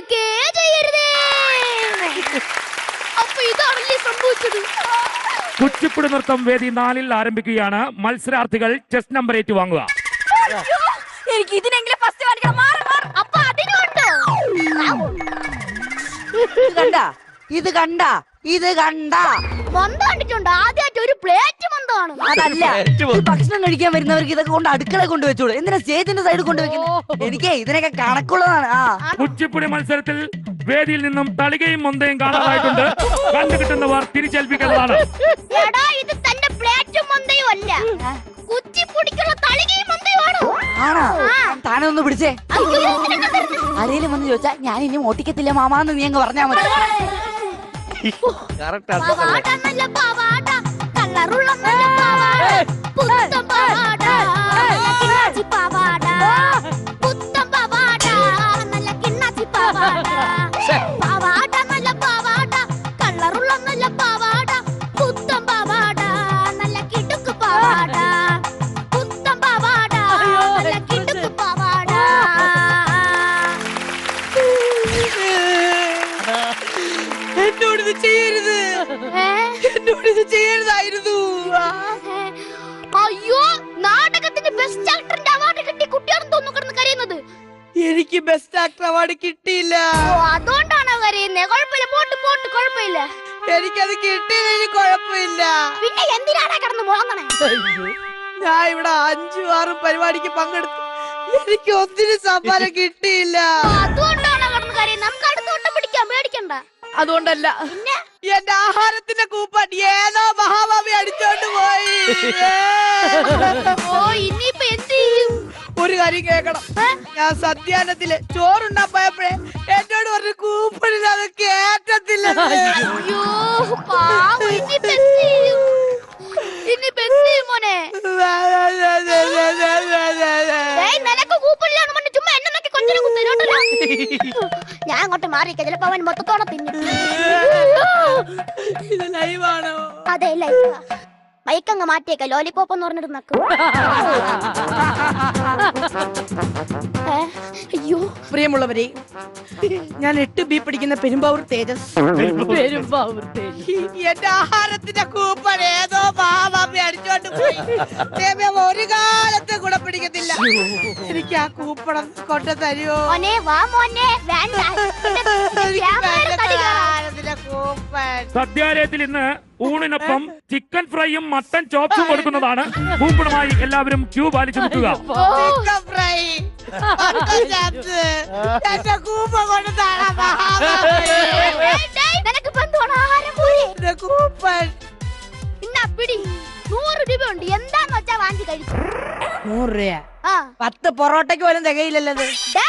കൊടുക്കേ ചെയ്യരുതേ. അപ്പൊ ഇതാണല്ലേ സംഭവിച്ചത്. കുച്ചിപ്പുടി നൃത്തം വേദി നാലിൽ ആരംഭിക്കുകയാണ്. മത്സരാർത്ഥികൾ ചെസ് നമ്പർ ഏറ്റ് വാങ്ങുക. എനിക്ക് ഇതിനെങ്കിലും ഫസ്റ്റ് കാണിക്കണം. മാറി മാറി. അപ്പൊ അതിനുണ്ടോ. ഇത് കണ്ട? ഇത് കണ്ട? ഇത് കണ്ട? അതല്ല ഈ ഭക്ഷണം കഴിക്കാൻ വരുന്നവർക്ക് ഇതൊക്കെ കൊണ്ട് അടുക്കള കൊണ്ടുവച്ചോളൂ എന്തിനാ സ്റ്റേജിന്റെ സൈഡിൽ കൊണ്ടുവെക്കുന്നത് എനിക്ക് ഇതിനൊക്കെ കണക്കുള്ളതാണ്. ആ. കുച്ചിപ്പുടി മത്സരത്തിൽ വേദിയിൽ നിന്നും തളികയും മൊന്തയും കാണാതായിട്ടുണ്ട്. കണ്ടുകിട്ടുന്നവർ തിരിച്ചേൽപ്പിക്കുന്നതാണ്. എടാ ഇത് തന്റെ പ്ലേറ്റും മന്തയും അല്ല. കുച്ചിപ്പൊടിക്കുള്ള തളികയും മന്തയും ആണോ. ആണോ? താനൊന്ന് പിടിച്ചേ. ആരേലും വന്ന് ചോദിച്ചാ ഞാൻ ഇനി ഓട്ടിക്കത്തില്ല മാമാന്ന് നീ അങ്ങ് പറഞ്ഞാ മതി. കറക്റ്റ് നല്ല എന്നോട് ഇത് ചെയ്യരുത്? എന്നോട് ഇത് ചെയ്യരുതായിരുന്നു. അയ്യോ നാടകത്തിന്റെ ബെസ്റ്റ് ആക്ടറിന്റെ അവാർഡ് കിട്ടി. കുട്ടിയാണെന്ന് തോന്നുന്നു കിടന്ന് കരയുന്നത്. എനിക്ക് ബെസ്റ്റ് ആക്ടർ അവാർഡ് കിട്ടിയില്ല. അതുകൊണ്ടാണ് അതുകൊണ്ടാണോ കരയുന്നത് കുഴപ്പമില്ല. പോട്ട് പോട്ട്. കുഴപ്പമില്ല. എനിക്കത് കിട്ടിയില്ലെങ്കിൽ കുഴപ്പമില്ല. പിന്നെ എന്തിനാണ് കിടന്ന് മുളങ്ങണേ ഞാൻ ഇവിടെ അഞ്ചു ആറും പരിപാടിക്ക് പങ്കെടുത്തു. എനിക്ക് ഒത്തിരി സമ്മാനം കിട്ടിയില്ല. ഓ, അതുകൊണ്ടാണോ കിടന്ന് കരയുന്നത് നമുക്ക് പിടിക്കാം മേടിക്കണ്ട അതുകൊണ്ടല്ല. പിന്നെ? എന്റെ ആഹാരത്തിന്റെ കൂപ്പൺ ഏതോ മഹാഭാവി അടിച്ചോണ്ട് പോയി. ഓ ഇനിയിപ്പൊ എന്ത് ചെയ്യും? ഒരു കാര്യം കേക്കണം ഞാൻ സത്യാനത്തിൽ ചോറുണ്ടാ പോയപ്പോഴേ എന്നോട് പറഞ്ഞു അത് കേറ്റത്തില്ല അയ്യോ പാവം. ഇനി ചെയ്യും എന്ത് ചെയ്യും മോനെ. നിനക്ക് കൂപ്പില്ലാന്ന് പറഞ്ഞ് ചുമ്മാ എന്നെ നോക്കി കൊച്ചിനെ കുത്തരോട്ടല്ലോ ഞാൻ അങ്ങോട്ട് മാറിയിരിക്കാം. ചിലപ്പോ അവൻ മൊത്തത്തോടെ തിന്നു. ഇത് ലൈവാണോ അതെ ലൈഫാ മൈക്കങ്ങ് മാറ്റിയേക്ക. ലോലിപോപ്പ് എന്ന് പറഞ്ഞിട്ട് നക്ക്. അയ്യോ. പ്രിയമുള്ളവരെ ഞാൻ എട്ട് ബി പിടിക്കുന്ന പെരുമ്പാവൂർ തേജസ്. എന്റെ ആഹാരത്തിന്റെ കൂപ്പൺ ഏതോ മഹാഭാവി അടിച്ചോണ്ട് പോയി. ഒരു കാലത്ത് കൂടെ പിടിക്കത്തില്ല. എനിക്ക് ആ കൂപ്പണം കൊണ്ട് തരുമോ മോനെ വാ മോനെ വേണ്ട. ആഹാരത്തിന്റെ. കൂപ്പൺ. സദ്യാലയത്തിൽ ഇന്ന് ഊണിനൊപ്പം ചിക്കൻ ഫ്രൈയും മട്ടൻ ചോപ്സും കൊടുക്കുന്നതാണ്. കൂപ്പണമായി എല്ലാവരും ക്യൂ പാലിച്ചു നിൽക്കുക. Chicken fry. എന്റെ കൂപ്പ കൊണ്ട് ആഹാരം ഇന്നാ പിടി. നൂറ് രൂപ ഉണ്ട് എന്താന്ന് വെച്ചാ വാങ്ങി കഴിച്ചു? നൂറ് രൂപ ആ. പത്ത് പൊറോട്ടയ്ക്ക് പോലും തികയില്ലല്ലോ. ഡാ,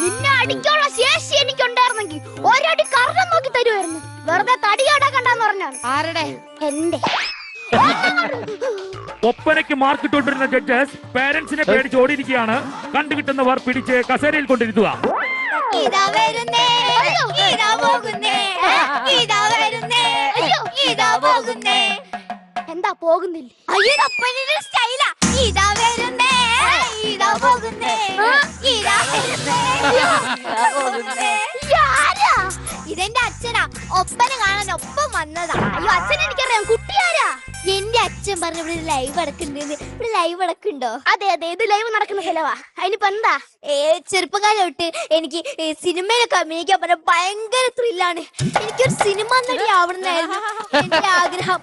നിന്നെ അടിക്കാനുള്ള ശേഷി എനിക്കുണ്ടായിരുന്നെങ്കിൽ ഒരടി കർണം നോക്കി തരുമായിരുന്നു വെറുതെ തടി കണ്ടാന്ന് പറഞ്ഞാണ്. ആരുടെ? എന്റെ. ഒപ്പനയ്ക്ക് മാർക്ക് ഇട്ടുകൊണ്ടിരുന്ന ജഡ്ജസ് പേരൻസിനെ പേടിച്ച് ഓടിയിരിക്കുകയാണ്. കണ്ടുകിട്ടുന്നവർ പിടിച്ച് കസേരയിൽ കൊണ്ടിരുത്തുക. ഇതാ വരുന്നേ. ഇതാ പോകുന്നേ. ഇതാ വരുന്നേ. ഇതാ പോകുന്നേ. എന്താ പോകുന്നില്ല? അയ്യോ ഒപ്പനയുടെ സ്റ്റൈലാ ഇതാ വരുന്നേ. ഇതാ പോകുന്നേ. ഇതാ വരുന്നേ? ഇതെന്റെ അച്ഛനാ. ഒപ്പന കാണാൻ ഒപ്പം വന്നതാ. അയ്യോ അച്ഛൻ എനിക്കറിയാം. എന്റെ അച്ഛൻ പറഞ്ഞു ഇവിടെ ലൈവ് നടക്കുന്നുണ്ട്. ഇവിടെ ലൈവ് അടക്കുണ്ടോ അതെ അതെ. ഇത് ലൈവ് നടക്കുന്ന സ്ഥലവാ. അതിനിപ്പോ എന്താ? ഏ ചെറുപ്പകാലം തൊട്ട് എനിക്ക് സിനിമയിലൊക്കെ അഭിനയിക്കാൻ പറഞ്ഞ ഭയങ്കര ത്രില്ലാണ് എനിക്കൊരു സിനിമ നടി ആവണമെന്നായിരുന്നു എന്റെ ആഗ്രഹം.